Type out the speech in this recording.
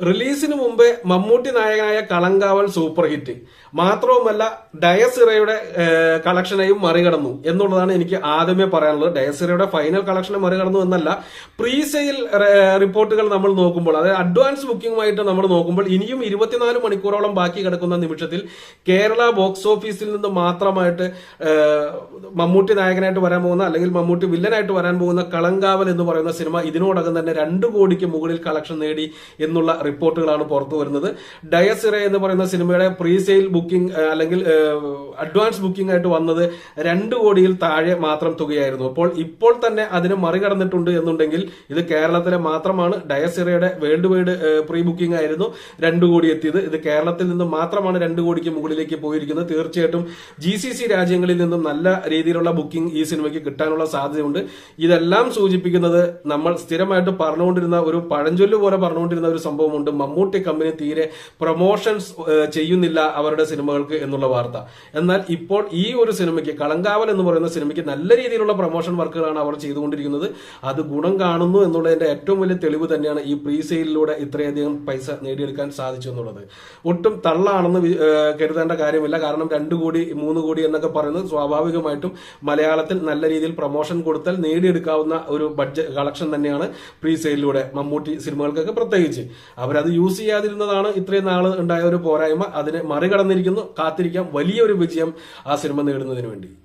റിലീസിന് മുമ്പേ മമ്മൂട്ടി നായകനായ കളങ്കാവൽ സൂപ്പർ ഹിറ്റ്. മാത്രവുമല്ല ഡയസിറയുടെ കളക്ഷനെയും മറികടന്നു എന്നുള്ളതാണ് എനിക്ക് ആദ്യമേ പറയാനുള്ളത്. ഡയസിറയുടെ ഫൈനൽ കളക്ഷനെ മറികടന്നു എന്നല്ല പ്രീ സെയിൽ റിപ്പോർട്ടുകൾ നമ്മൾ നോക്കുമ്പോൾ അതായത് അഡ്വാൻസ് ബുക്കിംഗുമായിട്ട് നമ്മൾ നോക്കുമ്പോൾ ഇനിയും ഇരുപത്തിനാല് മണിക്കൂറോളം ബാക്കി കിടക്കുന്ന നിമിഷത്തിൽ കേരള ബോക്സ് ഓഫീസിൽ നിന്ന് മാത്രമായിട്ട് മമ്മൂട്ടി നായകനായിട്ട് വരാൻ പോകുന്ന അല്ലെങ്കിൽ മമ്മൂട്ടി വില്ലനായിട്ട് വരാൻ പോകുന്ന കളങ്കാവൽ എന്ന് പറയുന്ന സിനിമ ഇതിനോടകം തന്നെ രണ്ട് കോടിക്ക് മുകളിൽ കളക്ഷൻ നേടി എന്നുള്ള റിപ്പോർട്ടുകളാണ് പുറത്തു വരുന്നത്. ഡയസിറ എന്ന് പറയുന്ന സിനിമയുടെ പ്രീ സെയിൽ ബുക്കിംഗ് അല്ലെങ്കിൽ അഡ്വാൻസ് ബുക്കിംഗ് ആയിട്ട് വന്നത് രണ്ട് കോടിയിൽ താഴെ മാത്രം തുകയായിരുന്നു. അപ്പോൾ ഇപ്പോൾ തന്നെ അതിന് മറികടന്നിട്ടുണ്ട് എന്നുണ്ടെങ്കിൽ ഇത് കേരളത്തിലെ മാത്രമാണ്. ഡയസിറയുടെ വേൾഡ് വൈഡ് പ്രീ ബുക്കിംഗ് ആയിരുന്നു രണ്ട് കോടി എത്തിയത്. ഇത് കേരളത്തിൽ നിന്ന് മാത്രമാണ് രണ്ട് കോടിക്ക് മുകളിലേക്ക് പോയിരിക്കുന്നത്. തീർച്ചയായിട്ടും ജി സി സി രാജ്യങ്ങളിൽ നിന്നും നല്ല രീതിയിലുള്ള ബുക്കിംഗ് ഈ സിനിമയ്ക്ക് കിട്ടാനുള്ള സാധ്യതയുണ്ട്. ഇതെല്ലാം സൂചിപ്പിക്കുന്നത് നമ്മൾ സ്ഥിരമായിട്ട് പറഞ്ഞുകൊണ്ടിരുന്ന ഒരു പഴഞ്ചൊല്ല് പോലെ പറഞ്ഞുകൊണ്ടിരുന്ന ഒരു സംഭവമുണ്ട് മമ്മൂട്ടി കമ്പനി തീരെ പ്രൊമോഷൻസ് ചെയ്യുന്നില്ല അവരുടെ സിനിമകൾക്ക് എന്നുള്ള വാർത്ത. എന്നാൽ ഇപ്പോൾ ഈ ഒരു സിനിമയ്ക്ക് കളങ്കാവൽ എന്ന് പറയുന്ന സിനിമയ്ക്ക് നല്ല രീതിയിലുള്ള പ്രൊമോഷൻ വർക്കുകളാണ് അവർ ചെയ്തുകൊണ്ടിരിക്കുന്നത്. അത് ഗുണം കാണുന്നു എന്നുള്ളതിന്റെ ഏറ്റവും വലിയ തെളിവ് തന്നെയാണ് ഈ പ്രീ സെയിലിലൂടെ ഇത്രയധികം പൈസ നേടിയെടുക്കാൻ സാധിച്ചു എന്നുള്ളത്. ഒട്ടും തള്ളാണെന്ന് കരുതേണ്ട കാര്യമില്ല. കാരണം രണ്ട് കോടി മൂന്ന് കോടി എന്നൊക്കെ പറയുന്നത് സ്വാഭാവികമായിട്ടും മലയാളത്തിൽ നല്ല രീതിയിൽ പ്രൊമോഷൻ കൊടുത്താൽ നേടിയെടുക്കാവുന്ന ഒരു ബഡ്ജറ്റ് കളക്ഷൻ തന്നെയാണ് പ്രീ സെയിലിലൂടെ മമ്മൂട്ടി സിനിമകൾക്കൊക്കെ പ്രത്യേകിച്ച്. അവരത് യൂസ് ചെയ്യാതിരുന്നതാണ് ഇത്രയും നാൾ ഉണ്ടായ ഒരു പോരായ്മ. അതിനെ മറികടന്നിരിക്കുന്നു. കാത്തിരിക്കാം. വലിയൊരു വിജയം ആ സിനിമ നേടുന്നതിന് വേണ്ടി.